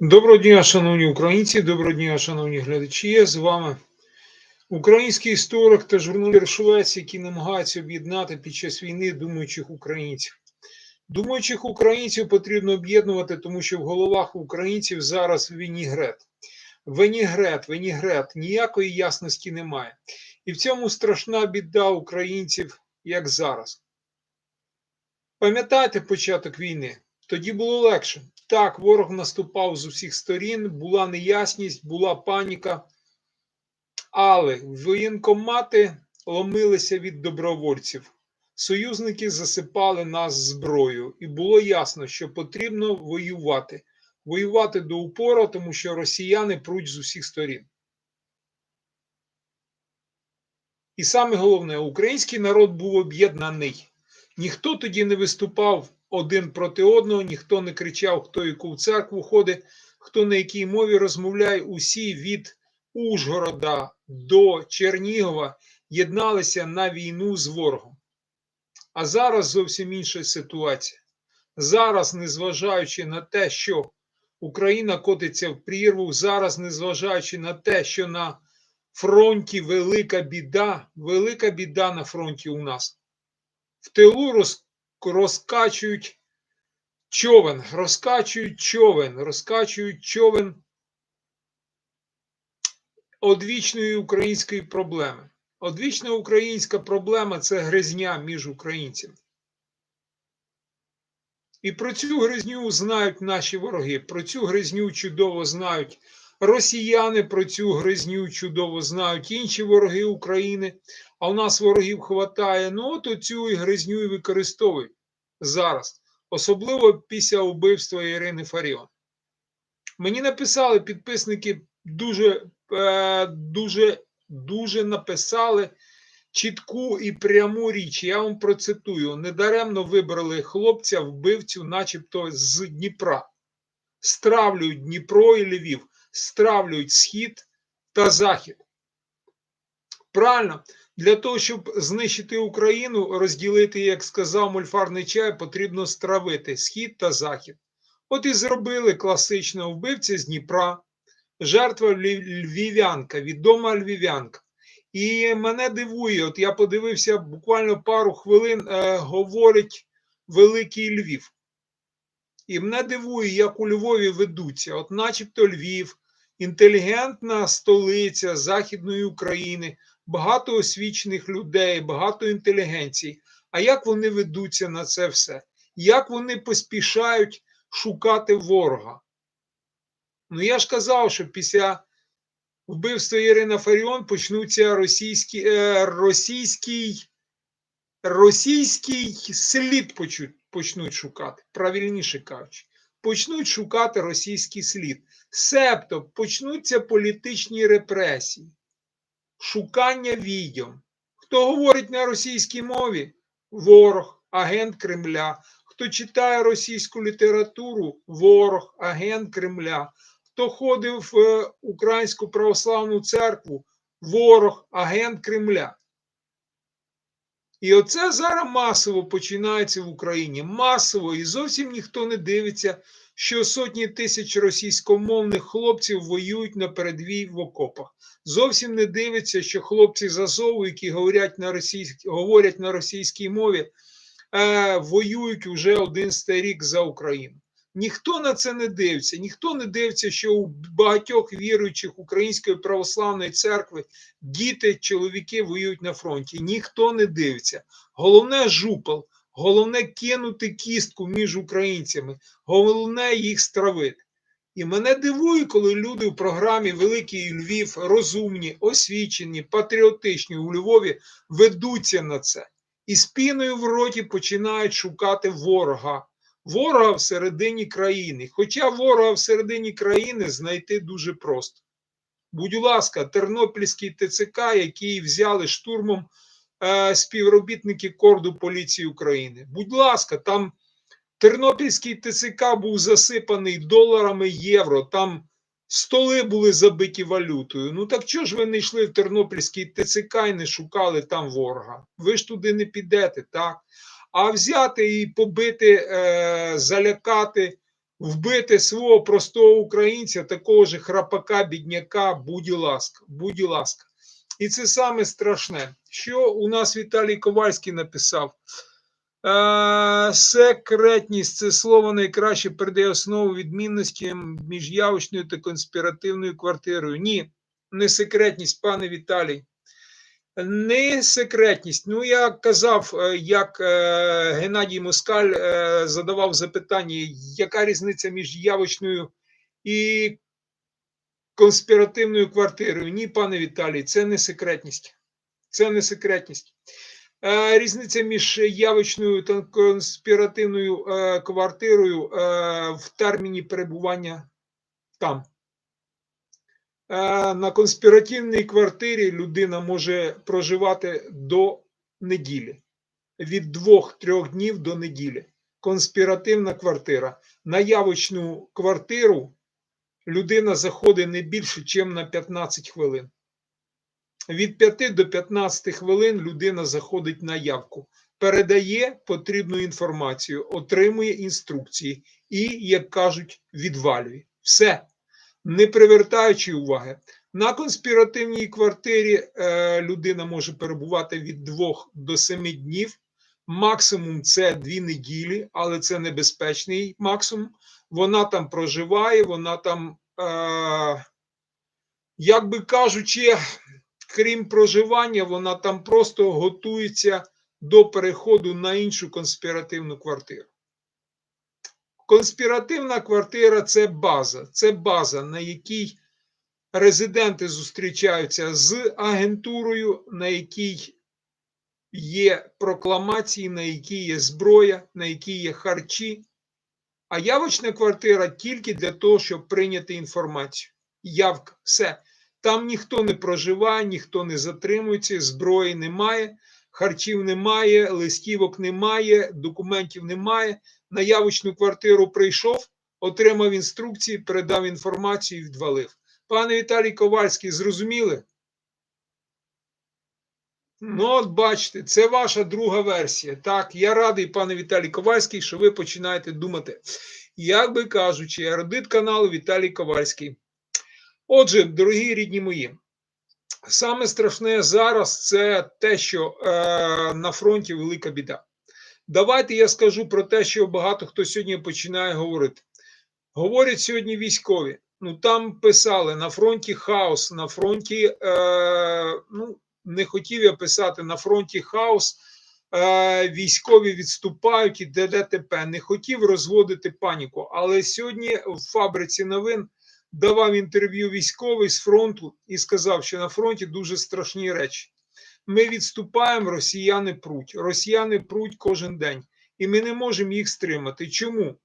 Доброго дня, шановні українці, доброго дня, шановні глядачі. З вами український історик та журналіст Швець, який намагається об'єднати під час війни думаючих українців. Думаючих українців потрібно об'єднувати, тому що в головах українців зараз вінігрет. Венігрет, венігрет, ніякої ясності немає. І в цьому страшна біда українців, як зараз. Пам'ятаєте початок війни? Тоді було легше. Так, ворог наступав з усіх сторін, була неясність, була паніка, але воєнкомати ломилися від добровольців. Союзники засипали нас зброєю, і було ясно, що потрібно воювати. Воювати до упора, тому що росіяни пруть з усіх сторін. І саме головне, український народ був об'єднаний. Ніхто тоді не виступав один проти одного, ніхто не кричав, хто яку в церкву ходить, хто на якій мові розмовляє. Усі від Ужгорода до Чернігова єдналися на війну з ворогом. А зараз зовсім інша ситуація. Зараз, незважаючи на те, що Україна котиться в прірву, зараз, незважаючи на те, що на фронті велика біда, велика біда на фронті у нас. В тилу роз, розкачують човен, розкачують човен, розкачують човен одвічної української проблеми. Одвічна українська проблема це гризня між українцями. І про цю гризню знають наші вороги. Про цю гризню чудово знають росіяни, про цю гризню чудово знають інші вороги України. А у нас ворогів хватає. Ну, от оцю і гризню і використовують зараз, особливо після вбивства Ірини Фаріон. Мені написали підписники дуже, е, дуже, дуже написали чітку і пряму річ. Я вам процитую: недаремно вибрали хлопця, вбивцю, начебто з Дніпра. Стравлюють Дніпро і Львів, стравлюють схід та захід. Правильно, для того, щоб знищити Україну, розділити, як сказав мульфарний чай, потрібно стравити схід та захід. От і зробили класичного вбивця з Дніпра, жертва львів'янка, відома львів'янка. І мене дивує, от я подивився буквально пару хвилин, е, говорить Великий Львів. І мене дивує, як у Львові ведуться, от начебто Львів, інтелігентна столиця Західної України, багато освічених людей, багато інтелігенції. А як вони ведуться на це все? Як вони поспішають шукати ворога? Ну я ж казав, що після вбивства Ірина Фаріон почнуться російські, е, російський, російський слід почнуть шукати, правильніше кажучи, почнуть шукати російський слід. Себто почнуться політичні репресії, шукання відьом. Хто говорить на російській мові? Ворог, агент Кремля. Хто читає російську літературу, ворог, агент Кремля. Хто ходив в Українську православну церкву, ворог, агент Кремля. І оце зараз масово починається в Україні. Масово і зовсім ніхто не дивиться, що сотні тисяч російськомовних хлопців воюють на передвій в окопах. Зовсім не дивиться, що хлопці з Азову, які говорять на російській, говорять на російській мові, е, воюють уже один рік за Україну. Ніхто на це не дивиться, ніхто не дивиться, що у багатьох віруючих Української православної церкви діти, чоловіки воюють на фронті. Ніхто не дивиться. Головне жупел, головне кинути кістку між українцями, головне їх стравити. І мене дивує, коли люди в програмі Великий Львів розумні, освічені, патріотичні у Львові ведуться на це. І спіною в роті починають шукати ворога ворога всередині країни. Хоча ворога всередині країни знайти дуже просто. Будь ласка, Тернопільський ТЦК, який взяли штурмом співробітники корду поліції України. Будь ласка, там Тернопільський ТЦК був засипаний доларами євро. Там столи були забиті валютою. Ну так чого ж ви не йшли в Тернопільський ТЦК і не шукали там ворога? Ви ж туди не підете, так? а взяти і побити, е, залякати вбити свого простого українця, такого ж храпака, бідняка, будь ласка, будь ласка. І це саме страшне, що у нас Віталій Ковальський написав. Е, секретність це слово найкраще передає основу відмінності між явочною та конспіративною квартирою. Ні, не секретність, пане Віталій. Не секретність. Ну, я казав, е, як е, Геннадій Москаль задавав запитання, яка різниця між явочною і конспіративною квартирою? Ні, пане Віталій, це не секретність. Це не секретність. Е, Різниця між явочною та конспіративною е, квартирою е, в терміні перебування там. На конспіративній квартирі людина може проживати до неділі, від двох-трьох днів до неділі. Конспіративна квартира. На явочну квартиру людина заходить не більше, ніж на 15 хвилин. Від 5 до 15 хвилин людина заходить на явку, передає потрібну інформацію, отримує інструкції і, як кажуть, відвалює. Все, не привертаючи уваги. На конспіративній квартирі е, людина може перебувати від 2 до 7 днів. Максимум це 2 неділі, але це небезпечний максимум. Вона там проживає, вона там, е, як би кажучи, крім проживання, вона там просто готується до переходу на іншу конспіративну квартиру. Конспіративна квартира це база, це база, на якій резиденти зустрічаються з агентурою, на якій є прокламації, на якій є зброя, на якій є харчі. А явочна квартира тільки для того, щоб прийняти інформацію. Явка, все. Там ніхто не проживає, ніхто не затримується, зброї немає, харчів немає, листівок немає, документів немає. На явочну квартиру прийшов, отримав інструкції, передав інформацію і відвалив. Пане Віталій Ковальський, зрозуміли? Ну, от бачите, це ваша друга версія. Так, я радий, пане Віталій Ковальський, що ви починаєте думати. Як би кажучи, ерудит каналу Віталій Ковальський. Отже, дорогі рідні мої, саме страшне зараз це те, що е, на фронті велика біда. Давайте я скажу про те, що багато хто сьогодні починає говорити. Говорять сьогодні військові. Ну там писали на фронті хаос, на фронті, е, ну не хотів я писати на фронті хаос. Е, військові відступають і ДДТП. Не хотів розводити паніку. Але сьогодні в фабриці новин давав інтерв'ю військовий з фронту і сказав, що на фронті дуже страшні речі. Ми відступаємо, росіяни пруть. Росіяни пруть кожен день, і ми не можемо їх стримати. Чому?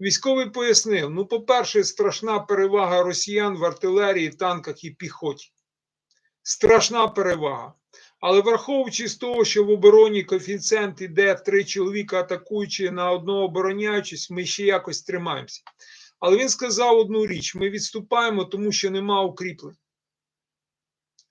Військовий пояснив: ну, по-перше, страшна перевага росіян в артилерії, танках і піхоті. Страшна перевага. Але враховуючи з того, що в обороні коефіцієнт іде три чоловіка атакуючи на одного обороняючись, ми ще якось тримаємося. Але він сказав одну річ: ми відступаємо, тому що нема укріплень.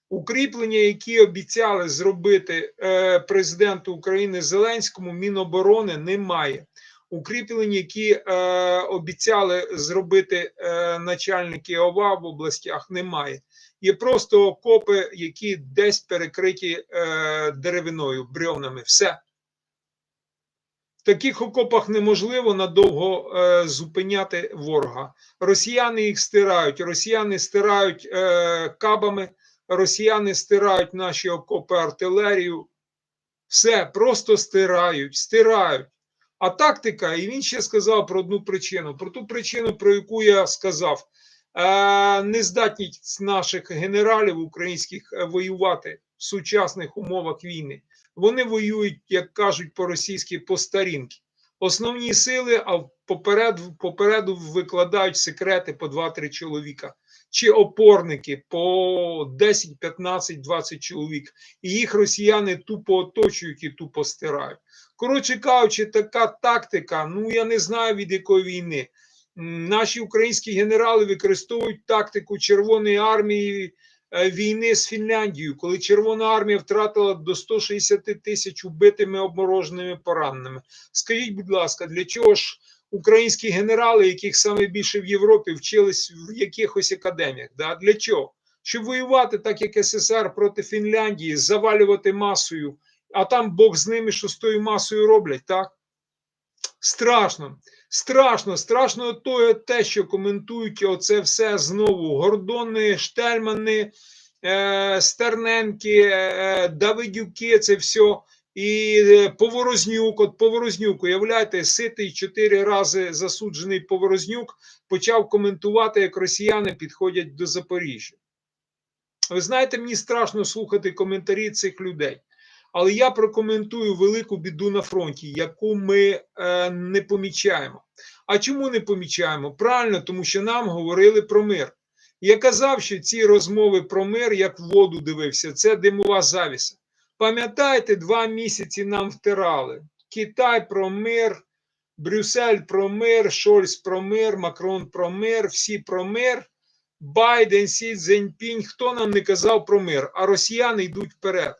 Укріплення, які обіцяли зробити е, президенту України Зеленському, Міноборони немає. Укріплень, які е, обіцяли зробити е, начальники ОВА в областях, немає. Є просто окопи, які десь перекриті е, деревиною, брьовнами. Все. Таких окопах неможливо надовго е, зупиняти ворога. Росіяни їх стирають, росіяни стирають е, кабами, росіяни стирають наші окопи артилерію. Все, просто стирають, стирають. А тактика, і він ще сказав про одну причину: про ту причину, про яку я сказав, е, нездатність наших генералів українських е, воювати в сучасних умовах війни. Вони воюють, як кажуть по-російськи, по старінки. Основні сили, а попереду, попереду викладають секрети по 2-3 чоловіка, чи опорники по 10, 15, 20 чоловік. І їх росіяни тупо оточують і тупо стирають. Коротше кажучи, така тактика, ну я не знаю від якої війни. Наші українські генерали використовують тактику Червоної армії війни з Фінляндією, коли Червона армія втратила до 160 тисяч убитими обмороженими пораненими. Скажіть, будь ласка, для чого ж українські генерали, яких саме більше в Європі вчились в якихось академіях. Да? Для чого? Щоб воювати, так як СССР проти Фінляндії, завалювати масою, а там Бог з ними, що з тою масою роблять, так? Страшно, страшно, страшно то, те, що коментують оце все знову. Гордони, Штельмани, е, Стерненки, е, Давидюки, це все. І е, Поворознюк, от Поворознюк, уявляєте, ситий чотири рази засуджений Поворознюк почав коментувати, як росіяни підходять до Запоріжжя. Ви знаєте, мені страшно слухати коментарі цих людей. Але я прокоментую велику біду на фронті, яку ми е, не помічаємо. А чому не помічаємо? Правильно, тому що нам говорили про мир. Я казав, що ці розмови про мир, як в воду дивився, це димова завіса. Пам'ятаєте, два місяці нам втирали. Китай про мир, Брюссель про мир, Шольц про мир, Макрон про мир, всі про мир. Байден, Сі Цзіньпінь, хто нам не казав про мир, а росіяни йдуть вперед.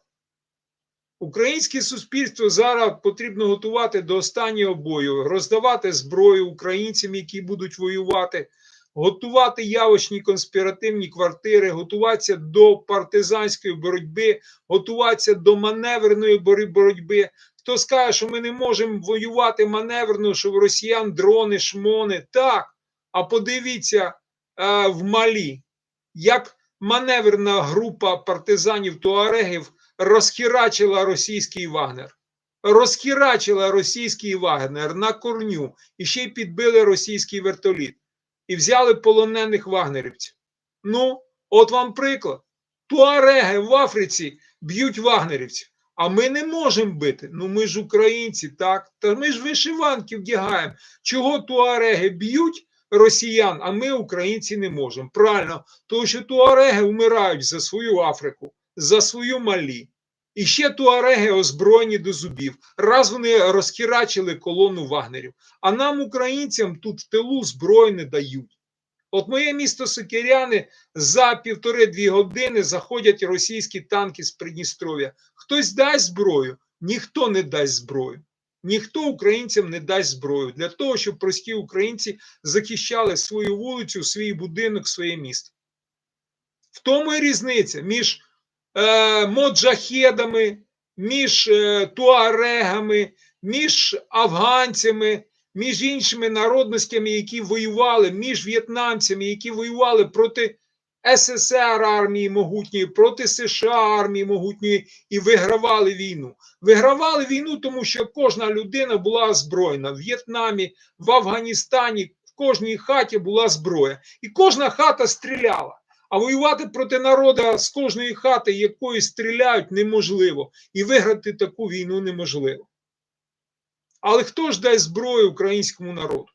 Українське суспільство зараз потрібно готувати до останнього бою, роздавати зброю українцям, які будуть воювати, готувати явочні конспіративні квартири, готуватися до партизанської боротьби, готуватися до маневреної боротьби. Хто скаже, що ми не можемо воювати маневрено, що в росіян дрони, шмони? Так. А подивіться е, в Малі, як маневрна група партизанів туарегів розхірачила російський Вагнер. Розхірачила російський Вагнер на корню і ще й підбили російський вертоліт і взяли полонених вагнерівців. Ну, от вам приклад. Туареги в Африці б'ють вагнерівців. А ми не можемо бити. Ну ми ж українці, так? Та ми ж вишиванки вдягаємо. Чого туареги б'ють росіян, а ми, українці, не можемо? Правильно, тому що туареги вмирають за свою Африку за свою малі. І ще туареги озброєні до зубів. Раз вони розхірачили колону вагнерів. А нам, українцям, тут в тилу зброю не дають. От моє місто Сокиряни за півтори-дві години заходять російські танки з Придністров'я. Хтось дасть зброю? Ніхто не дасть зброю. Ніхто українцям не дасть зброю для того, щоб прості українці захищали свою вулицю, свій будинок, своє місто. В тому і різниця між е, моджахедами, між е, туарегами, між афганцями, між іншими народностями, які воювали, між в'єтнамцями, які воювали проти СССР армії могутньої, проти США армії могутньої і вигравали війну. Вигравали війну, тому що кожна людина була озброєна в В'єтнамі, в Афганістані, в кожній хаті була зброя, і кожна хата стріляла. А воювати проти народу з кожної хати, якої стріляють, неможливо. І виграти таку війну неможливо. Але хто ж дасть зброю українському народу?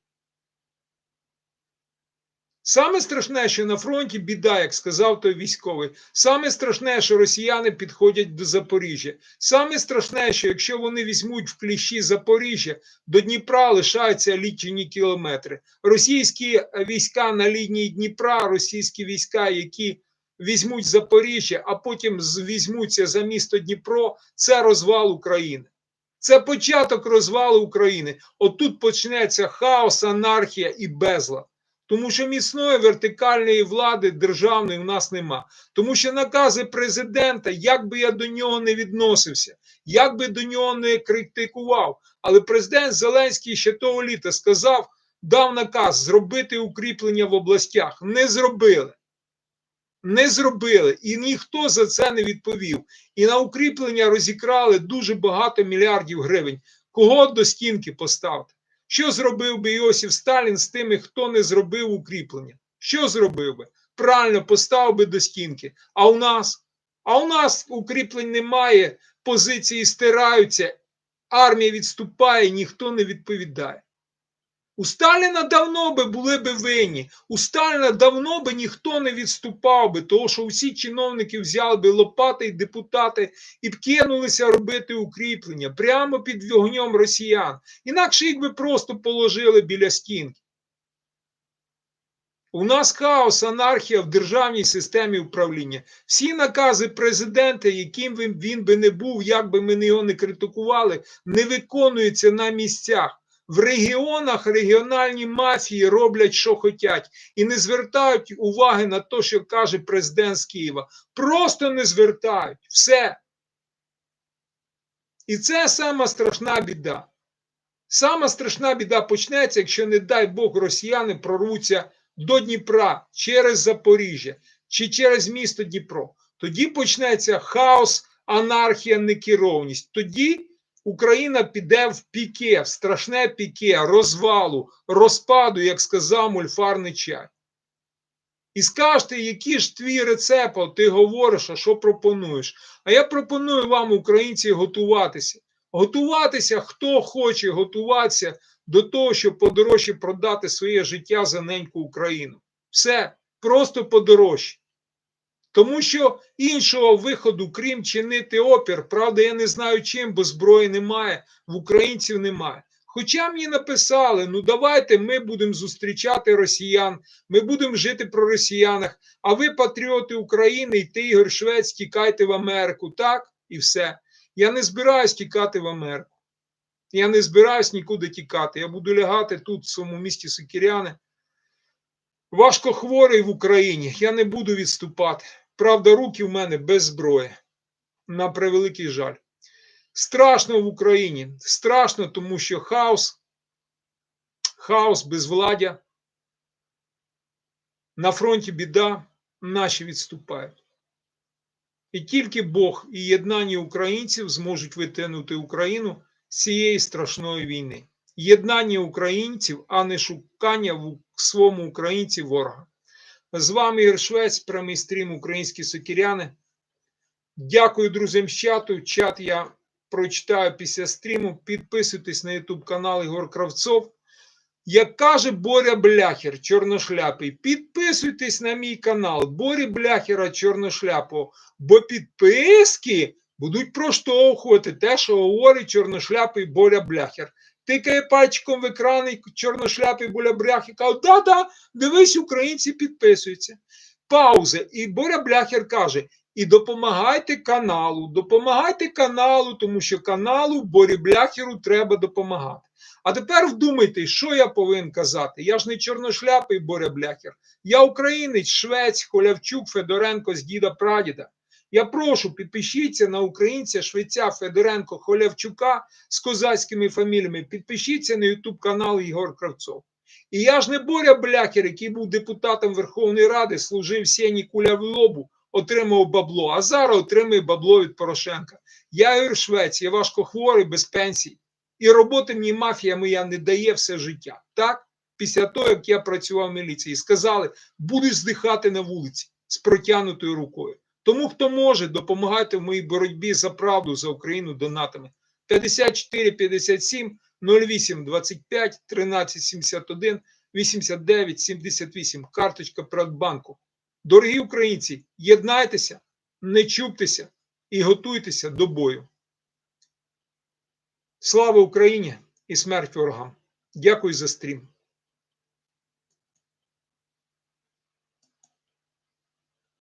Саме страшне, що на фронті біда, як сказав той військовий. Саме страшне, що росіяни підходять до Запоріжжя. Саме страшне, що якщо вони візьмуть в кліщі Запоріжжя, до Дніпра лишаються лічені кілометри. Російські війська на лінії Дніпра, російські війська, які візьмуть Запоріжжя, а потім візьмуться за місто Дніпро, це розвал України. Це початок розвалу України. Отут почнеться хаос, анархія і безлад. Тому що міцної вертикальної влади державної в нас нема. Тому що накази президента, як би я до нього не відносився, як би до нього не критикував, але президент Зеленський ще того літа сказав, дав наказ зробити укріплення в областях. Не зробили. Не зробили. І ніхто за це не відповів. І на укріплення розікрали дуже багато мільярдів гривень. Кого до стінки поставити? Що зробив би Іосиф Сталін з тими, хто не зробив укріплення? Що зробив би? Правильно поставив би до стінки. А у нас? А у нас укріплень немає, позиції стираються, армія відступає, ніхто не відповідає. У Сталіна давно би були би винні. У Сталіна давно би ніхто не відступав би, тому що всі чиновники взяли би лопати і депутати і б кинулися робити укріплення прямо під вогнем росіян. Інакше їх би просто положили біля стінки. У нас хаос, анархія в державній системі управління. Всі накази президента, яким він би не був, як би ми його не критикували, не виконуються на місцях. В регіонах регіональні мафії роблять, що хочуть, і не звертають уваги на те, що каже президент з Києва. Просто не звертають. Все. І це сама страшна біда. Сама страшна біда почнеться, якщо, не дай Бог, росіяни прорвуться до Дніпра через Запоріжжя чи через місто Дніпро. Тоді почнеться хаос, анархія, некерованість. Тоді Україна піде в піке, в страшне піке, розвалу, розпаду, як сказав мульфарний чай. І скажете, який ж твій рецепт, ти говориш, а що пропонуєш? А я пропоную вам, українці, готуватися. Готуватися, хто хоче готуватися до того, щоб подорожче продати своє життя за неньку Україну. Все, просто подорожче. Тому що іншого виходу, крім чинити опір, правда, я не знаю чим, бо зброї немає, в українців немає. Хоча мені написали: ну давайте ми будемо зустрічати росіян, ми будемо жити про росіянах, а ви, патріоти України, і ти, Ігор Швець, тікайте в Америку, так? І все. Я не збираюсь тікати в Америку. Я не збираюсь нікуди тікати. Я буду лягати тут, в своєму місті Сокіряни. Важко хворий в Україні. Я не буду відступати. Правда, руки в мене без зброї. На превеликий жаль. Страшно в Україні. Страшно, тому що хаос, хаос, безвладдя. На фронті біда, наші відступають. І тільки Бог і єднання українців зможуть витягнути Україну з цієї страшної війни. Єднання українців, а не шукання в своєму українці ворога. З вами Ігор Швець, прямий стрім Українські Сокіряни. Дякую друзям з чату. Чат я прочитаю після стріму. Підписуйтесь на YouTube канал Ігор Кравцов. Як каже Боря Бляхер, чорношляпий, підписуйтесь на мій канал Борі Бляхера Чорношляпого, бо підписки будуть проштовхувати те, що говорить чорношляпий Боря Бляхер. Тикає пальчиком в екран і чорношляпий Боря Бляхер каже, да-да, дивись, українці підписуються. Пауза. І Боря Бляхер каже: і допомагайте каналу, допомагайте каналу, тому що каналу Борі Бляхеру треба допомагати. А тепер вдумайтесь, що я повинен казати. Я ж не чорношляпий Боря Бляхер. Я українець, швець, Холявчук, Федоренко з діда Прадіда. Я прошу, підпишіться на українця швеця Федоренко Холявчука з козацькими фаміліями. Підпишіться на Ютуб канал Ігор Кравцов. І я ж не Боря Бляхер, який був депутатом Верховної Ради, служив сіні куля в лобу, отримав бабло, а зараз отримує бабло від Порошенка. Я Ігор Швець, я важко хворий, без пенсії. І роботи мені мафія моя не дає все життя. Так? Після того, як я працював в міліції, сказали, будеш здихати на вулиці з протягнутою рукою. Тому, хто може, допомагайте в моїй боротьбі за правду за Україну донатами. 54 57 08 25 13 71 89 78. Карточка Приватбанку. Дорогі українці, єднайтеся, не чуптеся і готуйтеся до бою. Слава Україні і смерть ворогам! Дякую за стрім.